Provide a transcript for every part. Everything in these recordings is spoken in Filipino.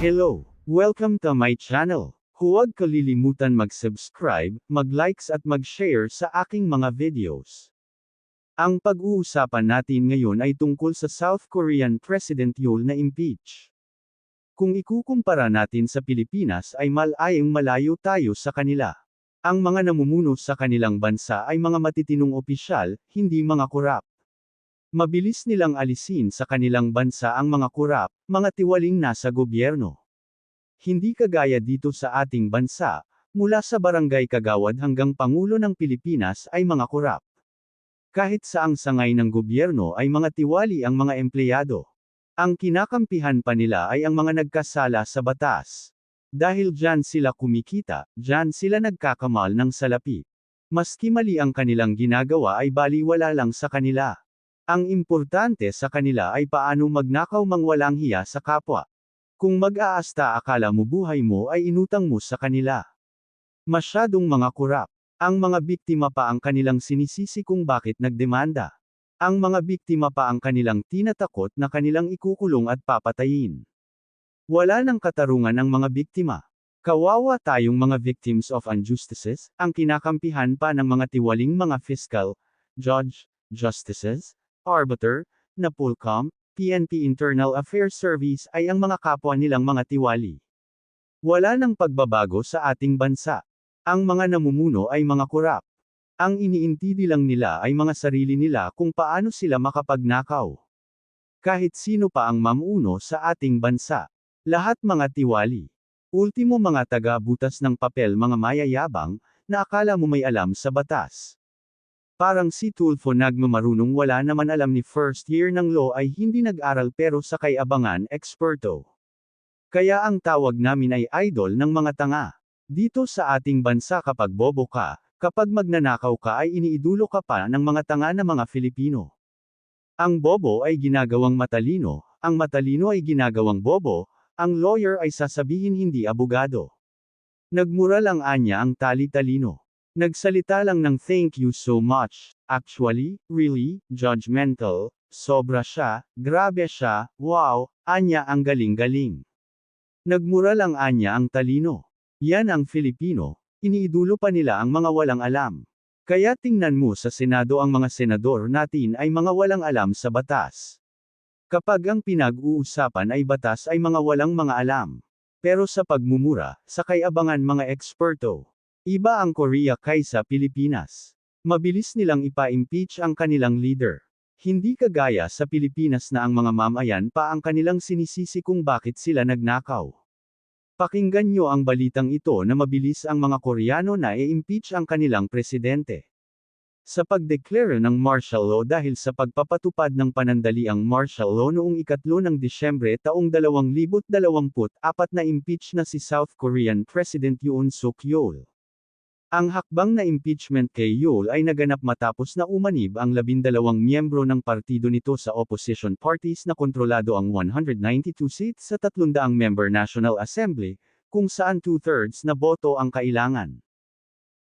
Hello! Welcome to my channel. Huwag kalilimutan mag-subscribe, mag-likes at mag-share sa aking mga videos. Ang pag-uusapan natin ngayon ay tungkol sa South Korean President Yoon na impeach. Kung ikukumpara natin sa Pilipinas ay malayong malayo tayo sa kanila. Ang mga namumuno sa kanilang bansa ay mga matitinong opisyal, hindi mga kurap. Mabilis nilang alisin sa kanilang bansa ang mga kurap, mga tiwaling nasa gobyerno. Hindi kagaya dito sa ating bansa, mula sa barangay kagawad hanggang Pangulo ng Pilipinas ay mga kurap. Kahit saang sangay ng gobyerno ay mga tiwali ang mga empleyado. Ang kinakampihan pa nila ay ang mga nagkasala sa batas. Dahil dyan sila kumikita, dyan sila nagkakamal ng salapi. Maski mali ang kanilang ginagawa ay baliwala lang sa kanila. Ang importante sa kanila ay paano magnakaw mang walang hiya sa kapwa. Kung mag-aasta akala mo buhay mo ay inutang mo sa kanila. Masyadong mga kurap. Ang mga biktima pa ang kanilang sinisisi kung bakit nagdemanda. Ang mga biktima pa ang kanilang tinatakot na kanilang ikukulong at papatayin. Wala nang katarungan ang mga biktima. Kawawa tayong mga victims of injustices, ang kinakampihan pa ng mga tiwaling mga fiscal, judge, justices, arbiter, Napolcom, PNP Internal Affairs Service ay ang mga kapwa nilang mga tiwali. Wala nang pagbabago sa ating bansa. Ang mga namumuno ay mga kurap. Ang iniintindi lang nila ay mga sarili nila kung paano sila makapagnakaw. Kahit sino pa ang mamuno sa ating bansa. Lahat mga tiwali. Ultimo mga taga-butas ng papel mga mayayabang, na akala mo may alam sa batas. Parang si Tulfo nagmamarunong wala naman alam ni first year ng law ay hindi nag-aral pero sa kay abangan eksperto. Kaya ang tawag namin ay idol ng mga tanga. Dito sa ating bansa kapag bobo ka, kapag magnanakaw ka ay iniidulo ka pa ng mga tanga na mga Filipino. Ang bobo ay ginagawang matalino, ang matalino ay ginagawang bobo, ang lawyer ay sasabihin hindi abogado. Nagmura lang anya ang tali-talino. Nagsalita lang ng thank you so much, actually, really, judgmental, sobra siya, grabe siya, wow, anya ang galing-galing. Nagmura lang anya ang talino. Yan ang Filipino, iniidulo pa nila ang mga walang alam. Kaya tingnan mo sa Senado ang mga senador natin ay mga walang alam sa batas. Kapag ang pinag-uusapan ay batas ay mga walang mga alam. Pero sa pagmumura, sa kayabangan mga eksperto. Iba ang Korea kaysa Pilipinas. Mabilis nilang ipa-impeach ang kanilang leader. Hindi kagaya sa Pilipinas na ang mga mamayan pa ang kanilang sinisisi kung bakit sila nagnakaw. Pakinggan nyo ang balitang ito na mabilis ang mga Koreano na i-impeach ang kanilang presidente. Sa pagdeklara ng martial law dahil sa pagpapatupad ng panandaliang martial law noong ikatlo ng Disyembre taong 2024 na impeach na si South Korean President Yoon Suk Yeol. Ang hakbang na impeachment kay Yeol ay naganap matapos na umanib ang labindalawang miyembro ng partido nito sa opposition parties na kontrolado ang 192 seats sa 300 member National Assembly, kung saan two-thirds na boto ang kailangan.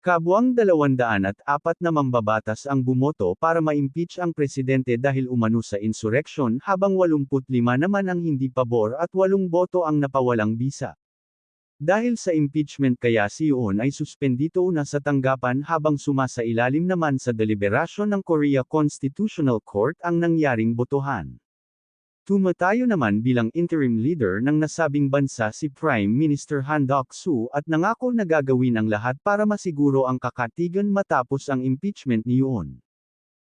Kabuang 204 na mambabatas ang bumoto para ma-impeach ang presidente dahil umano sa insurrection habang 85 naman ang hindi pabor at 8 boto ang napawalang bisa. Dahil sa impeachment kaya si Yoon ay suspendito na sa tanggapan habang sumasailalim naman sa deliberasyon ng Korea Constitutional Court ang nangyaring botohan. Tumatayo naman bilang interim leader ng nasabing bansa si Prime Minister Han Duck-soo at nangako na gagawin ang lahat para masiguro ang kakatigan matapos ang impeachment ni Yoon.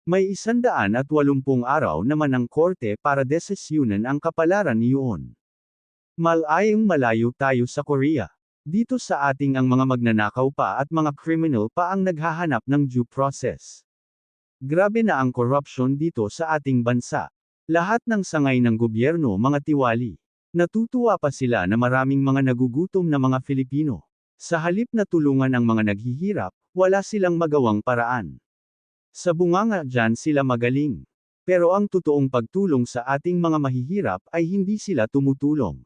May isandaan at walumpung araw naman ang korte para desisyunan ang kapalaran ni Yoon. Malayong malayo tayo sa Korea. Dito sa ating ang mga magnanakaw pa at mga criminal pa ang naghahanap ng due process. Grabe na ang corruption dito sa ating bansa. Lahat ng sangay ng gobyerno mga tiwali. Natutuwa pa sila na maraming mga nagugutom na mga Filipino. Sa halip na tulungan ang mga naghihirap, wala silang magawang paraan. Sa bunganga dyan sila magaling. Pero ang totoong pagtulong sa ating mga mahihirap ay hindi sila tumutulong.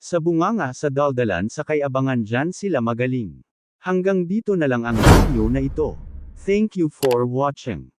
Sa bunganga sa daldalan sa kayabangan dyan sila magaling. Hanggang dito na lang ang video na ito. Thank you for watching.